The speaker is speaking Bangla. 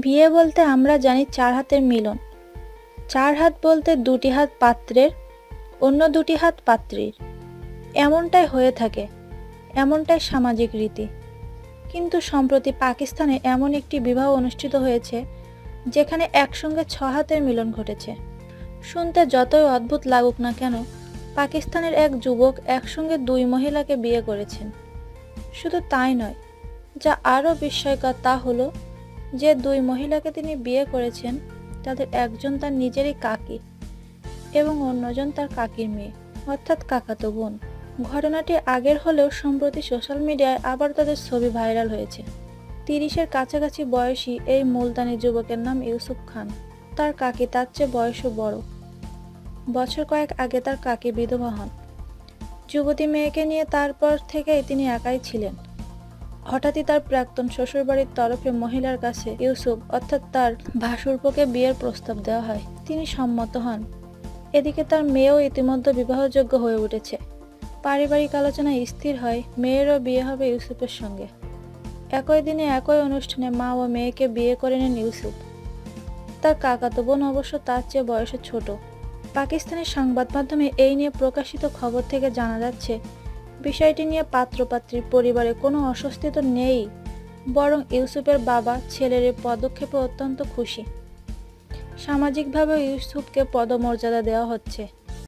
বিয়ে বলতে আমরা জানি চার হাতের মিলন। চার হাত বলতে দুটি হাত পাত্রের, অন্য দুটি হাত পাত্রীর। এমনটাই হয়ে থাকে, এমনটাই সামাজিক রীতি। কিন্তু সম্প্রতি পাকিস্তানে এমন একটি বিবাহ অনুষ্ঠিত হয়েছে, যেখানে একসঙ্গে ছ হাতের মিলন ঘটেছে। শুনতে যতই অদ্ভুত লাগুক না কেন, পাকিস্তানের এক যুবক একসঙ্গে দুই মহিলাকে বিয়ে করেছেন। শুধু তাই নয়, যা আরও বিস্ময়কর তা হলো যে দুই মহিলাকে তিনি বিয়ে করেছেন, তাদের একজন তার নিজেরই কাকি এবং অন্যজন তার কাকির মেয়ে, অর্থাৎ কাকাতো বোন। ঘটনাটি আগের হলেও সম্প্রতি সোশ্যাল মিডিয়ায় আবার তাদের ছবি ভাইরাল হয়েছে। তিরিশের কাছাকাছি বয়সী এই মুলতানি যুবকের নাম ইউসুফ খান। তার কাকি তার চেয়ে বয়সও বড়। বছর কয়েক আগে তার কাকি বিধবা হন। যুবতী মেয়েকে নিয়ে তারপর থেকেই তিনি একাই ছিলেন। হঠাৎই তার প্রাক্তন শ্বশুরবাড়ির তরফে মহিলার কাছে ইউসুফ, অর্থাৎ তার ভাসুরপোকে বিয়ের প্রস্তাব দেওয়া হয়। তিনি সম্মত হন। এদিকে তার মেয়েও ইতিমধ্যে বিবাহযোগ্য হয়ে উঠেছে। পারিবারিক আলোচনা স্থির হয়, মেয়েরও বিয়ে হবে ইউসুফের সঙ্গে। একই দিনে একই অনুষ্ঠানে মা ও মেয়েকে বিয়ে করে নেন ইউসুফ। তার কাকাতো বোন অবশ্য তার চেয়ে বয়সে ছোট। পাকিস্তানের সংবাদ মাধ্যমে এই নিয়ে প্রকাশিত খবর থেকে জানা যাচ্ছে বিষয়টি নিয়ে পাত্রপাত্রীর পরিবারে কোনো অস্বস্তি তো নেই, বরং ইউসুফের বাবা ছেলের পদক্ষেপে অত্যন্ত খুশি। সামাজিকভাবে ইউসুফকে পদমর্যাদা দেওয়া হচ্ছে।